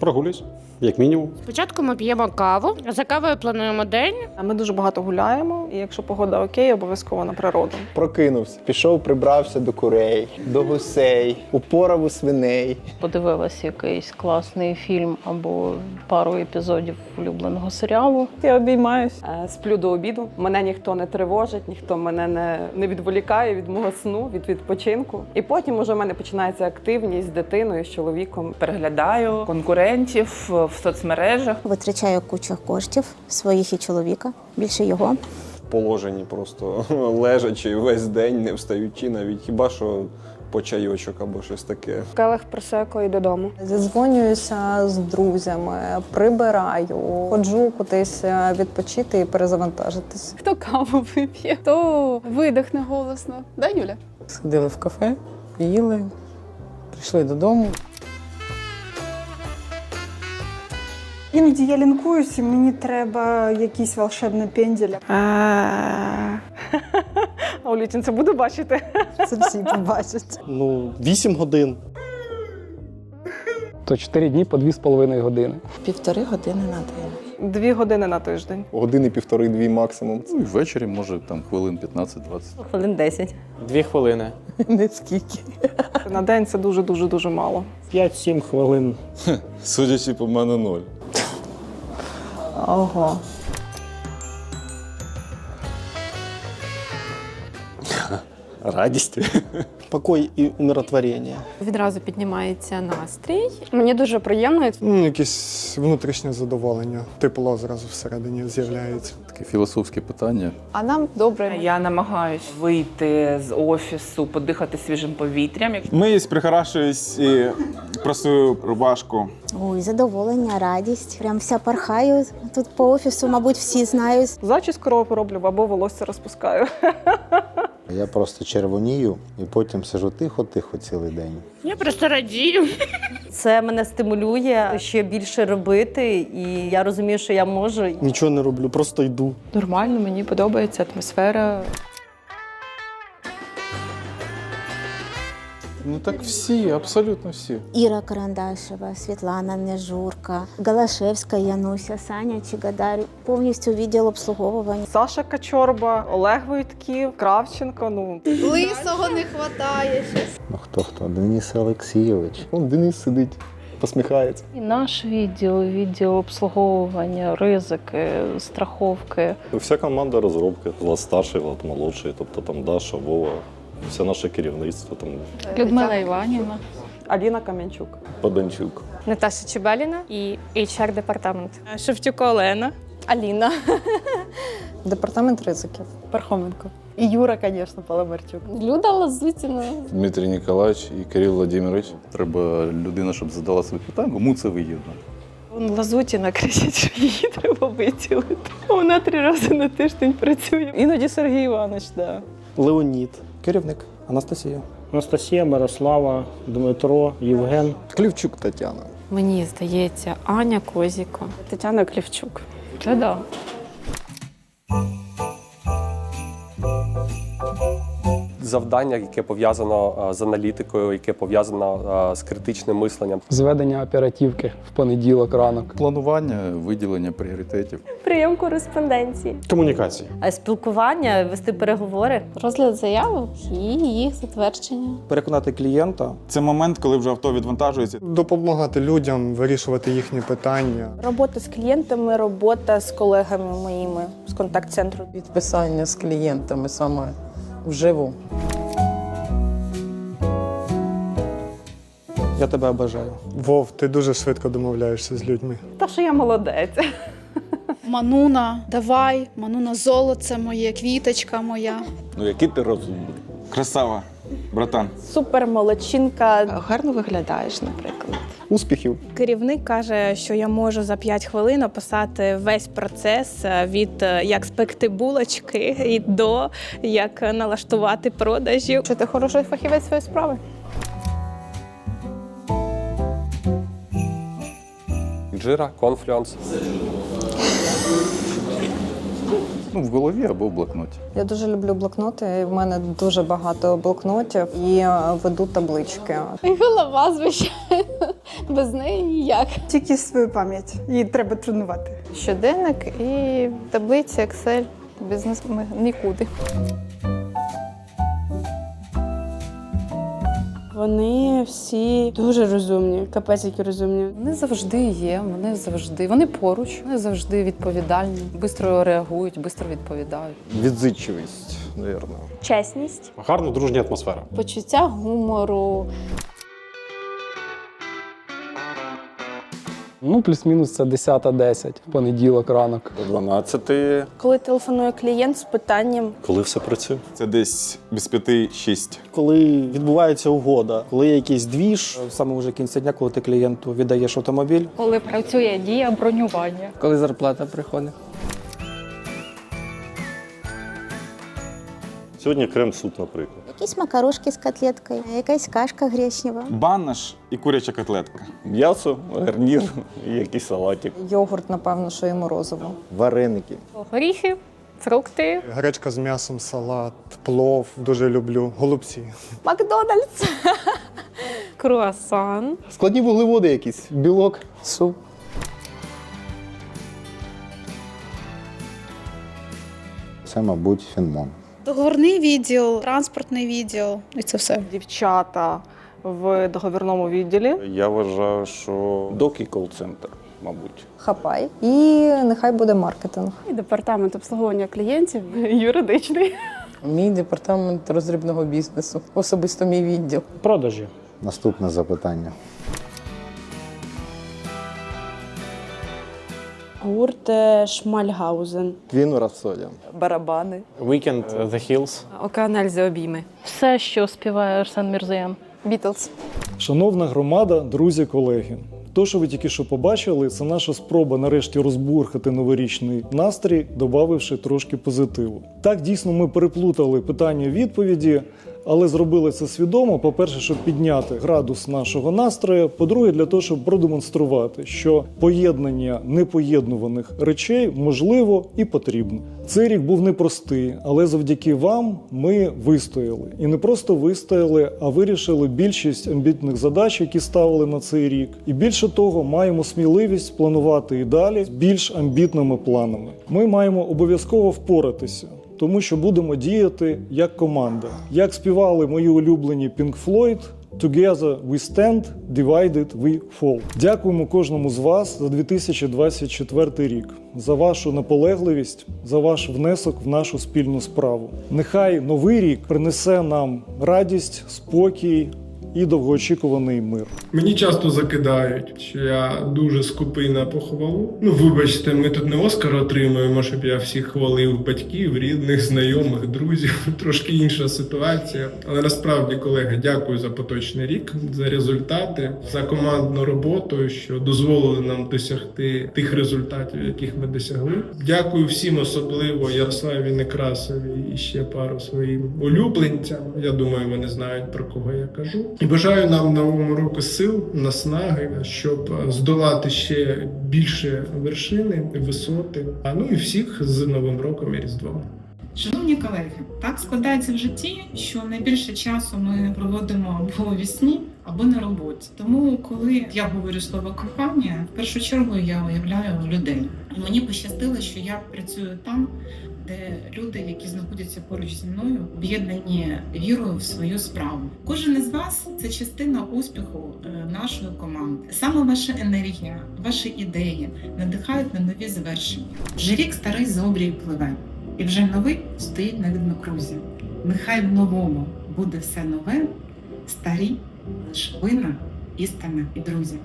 Прогулюсь, як мінімум. Спочатку ми п'ємо каву, за кавою плануємо день. Ми дуже багато гуляємо, і якщо погода окей, обов'язково на природу. Прокинувся, пішов, прибрався до курей, до гусей, упорав у свиней. подивилась якийсь класний фільм або пару епізодів улюбленого серіалу. Я обіймаюсь. Е, Сплю до обіду. Мене ніхто не тривожить, ніхто мене не, не відволікає від мого сну, від відпочинку. І потім уже в мене починається активність з дитиною, з чоловіком. переглядаю конкурентів в соцмережах. Витрачаю кучу коштів своїх і чоловіка, більше його. В положенні просто лежачи весь день, не встаючи, навіть хіба що по чайочок або щось таке. Келих просеко і додому. Зідзвонююся з друзями, прибираю, ходжу кудись е, відпочити і перезавантажитись. Хто каву вип'є, хто видихне голосно. Да, Юля? Сходили в кафе, їли, прийшли додому. Іноді я лінкуюсь, і мені треба якийсь волшебний пенділь. А Олітін, це буду бачити. Це всі побачать. Ну, 8 годин. То 4 дні по 2,5 години. Півтори години на день. Дві години на тиждень. Години півтори-дві максимум. Ну і ввечері, може, там хвилин 15-20. Хвилин 10. Дві хвилини. Не скільки. На день це дуже дуже дуже мало. 5-7 хвилин. Судячи по мене ноль. 哦吼。Радість. Покой і умиротворення. Відразу піднімається настрій. Мені дуже приємно. Ну, якесь внутрішнє задоволення. Тепло зразу всередині з'являється. Таке філософське питання. А нам добре. Я намагаюсь вийти з офісу, подихати свіжим повітрям. Миюсь, прихорашуюсь і прасую рубашку. Ой, задоволення, радість. Прям вся пархаю тут по офісу, мабуть, всі знають. Зачіску роблю або волосся розпускаю. Я просто червонію і потім сижу тихо-тихо цілий день. Я просто радію. Це мене стимулює ще більше робити, і я розумію, що я можу. Нічого не роблю, просто йду. Нормально, мені подобається атмосфера. Ну так всі, абсолютно всі. Іра Карандашева, Світлана Нежурка, Галашевська Януся, Саня Чигадар. Повністю відділ обслуговування. Саша Качорба, Олег Войтків, Кравченко. Ну Лисого не вистачає. Ну хто хто? Денис Олексійович. Он Денис сидить, посміхається. І наш відділ, відділ обслуговування, ризики, страховки. Вся команда розробки, влад старший, влад молодший, тобто там Даша, Вова, все наше керівництво, там Людмила Іванівна. Аліна Кам'янчук. Поданчук. Наташа Чебаліна і HR департамент. Шевчука Олена. Аліна. Департамент ризиків. Пархоменко. І Юра, звісно, Паламарчук. Люда Лазутіна. Дмитрій Ніколаєвич і Кирил Владимирович. Треба людина, щоб задала собі питання, кому це вигідно. Лазутіна кричить, що її треба виділити. Вона три рази на тиждень працює. Іноді Сергій Іванович, да. Леонід, керівник, Анастасія. Анастасія, Мирослава, Дмитро, Євген. Клівчук Тетяна. Мені здається, Аня Козіко. Тетяна Клівчук. Це Завдання, яке пов'язано з аналітикою, яке пов'язано з критичним мисленням. Зведення оперативки в понеділок ранок. Планування, виділення пріоритетів. Прийом кореспонденції, Комунікації. спілкування, вести переговори. Розгляд заявок і їх затвердження. Переконати клієнта, Це момент, коли вже авто відвантажується. допомагати людям вирішувати їхні питання. Робота з клієнтами, робота з колегами моїми з контакт-центру. Підписання з клієнтами саме вживу. Я тебе бажаю. Вов, ти дуже швидко домовляєшся з людьми. Та що я молодець. Мануна, давай, Мануна золоце моє, квіточка моя. Ну який ти розумний. Красава, братан. Супер молодчинка. Гарно виглядаєш, наприклад. Успіхів. Керівник каже, що я можу за 5 хвилин описати весь процес е, від е, як спекти булочки і до як налаштувати продажі. Чи ти хороший фахівець своєї справи? Джира, конфлюанс. Ну, в голові або в блокноті. Я дуже люблю блокноти. В мене дуже багато блокнотів і е, веду таблички. І голова, звичайно. Без неї ніяк. Тільки свою пам'ять. Її треба тренувати. Щоденник і таблиці Excel. Без них ми нікуди. Вони всі дуже розумні, капець які розумні. Вони завжди є, вони завжди, вони поруч, вони завжди відповідальні, швидко реагують, швидко відповідають. Відзичливість, мабуть. Чесність, Гарна дружня атмосфера. почуття гумору. Ну, плюс-мінус це 10-10 в понеділок ранок. До 12 Коли телефонує клієнт з питанням, Коли все працює. Це десь без п'яти шість. Коли відбувається угода, коли є якийсь двіж, саме вже кінця дня, коли ти клієнту віддаєш автомобіль. Коли працює дія бронювання. Коли зарплата приходить. Сьогодні крем-суп, наприклад. Якісь макарошки з котлеткою, якась кашка гречнева. Банаш і куряча котлетка. М'ясо, гарнір і якийсь салатик. Йогурт, напевно, що і морозиво. Вареники. Горіхи, фрукти. Гречка з м'ясом, салат, плов. Дуже люблю. Голубці. Макдональдс. круасан. Складні вуглеводи якісь, білок. Суп. Це, мабуть, фінмон. Договорний відділ, транспортний відділ. І це все. Дівчата в договірному відділі. Я вважаю, що док і кол-центр, мабуть. Хапай. І нехай буде маркетинг. І департамент обслуговування клієнтів юридичний. Мій департамент роздрібного бізнесу, особисто мій відділ. Продажі. Наступне запитання. Гурт е, Шмальгаузен. Квіну Рапсодія. Барабани. Weekend The Hills. Океанельзи обійми. Все, що співає Арсен Мірзаян. Бітлз. Шановна громада, друзі, колеги. То, що ви тільки що побачили, це наша спроба нарешті розбурхати новорічний настрій, додавши трошки позитиву. Так дійсно ми переплутали питання відповіді, але зробили це свідомо. По-перше, щоб підняти градус нашого настрою. По-друге, для того, щоб продемонструвати, що поєднання непоєднуваних речей можливо і потрібно. Цей рік був непростий, але завдяки вам ми вистояли. І не просто вистояли, а вирішили більшість амбітних задач, які ставили на цей рік. І більше того, маємо сміливість планувати і далі більш амбітними планами. Ми маємо обов'язково впоратися. Тому що будемо діяти як команда. Як співали мої улюблені Pink Floyd, Together we stand, divided we fall. Дякуємо кожному з вас за 2024 рік, за вашу наполегливість, за ваш внесок в нашу спільну справу. Нехай новий рік принесе нам радість, спокій і довгоочікуваний мир. Мені часто закидають, що я дуже скупий на похвалу. Ну, вибачте, ми тут не Оскар отримуємо, щоб я всіх хвалив батьків, рідних, знайомих, друзів. Трошки інша ситуація. Але насправді, колеги, дякую за поточний рік, за результати, за командну роботу, що дозволили нам досягти тих результатів, яких ми досягли. Дякую всім, особливо Ярославі Некрасові і ще пару своїм улюбленцям. Я думаю, вони знають про кого я кажу. Бажаю нам новому року сил, наснаги, щоб здолати ще більше вершини, висоти. А ну і всіх з Новим роком і Різдвом. Шановні колеги, так складається в житті, що найбільше часу ми проводимо або вісні, або на роботі. Тому, коли я говорю слово кохання, в першу чергу я уявляю людей. І мені пощастило, що я працюю там, де люди, які знаходяться поруч зі мною, об'єднані вірою в свою справу. Кожен із вас це частина успіху е, нашої команди. Саме ваша енергія, ваші ідеї надихають на нові завершення. Вже рік старий за обрій пливе. І вже новий стоїть на віднокрузі. Нехай в новому буде все нове, старі, лиш вина, істина і друзі.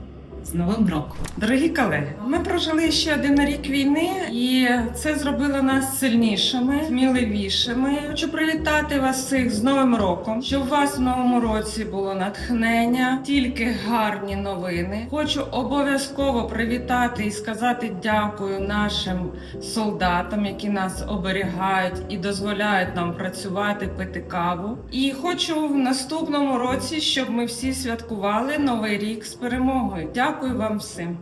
З Новим роком! Дорогі колеги, ми прожили ще один рік війни, і це зробило нас сильнішими, сміливішими. Хочу привітати вас всіх з Новим роком, щоб у вас в новому році було натхнення, тільки гарні новини. Хочу обов'язково привітати і сказати дякую нашим солдатам, які нас оберігають і дозволяють нам працювати, пити каву. І хочу в наступному році, щоб ми всі святкували новий рік з перемогою. Дякую вам всім.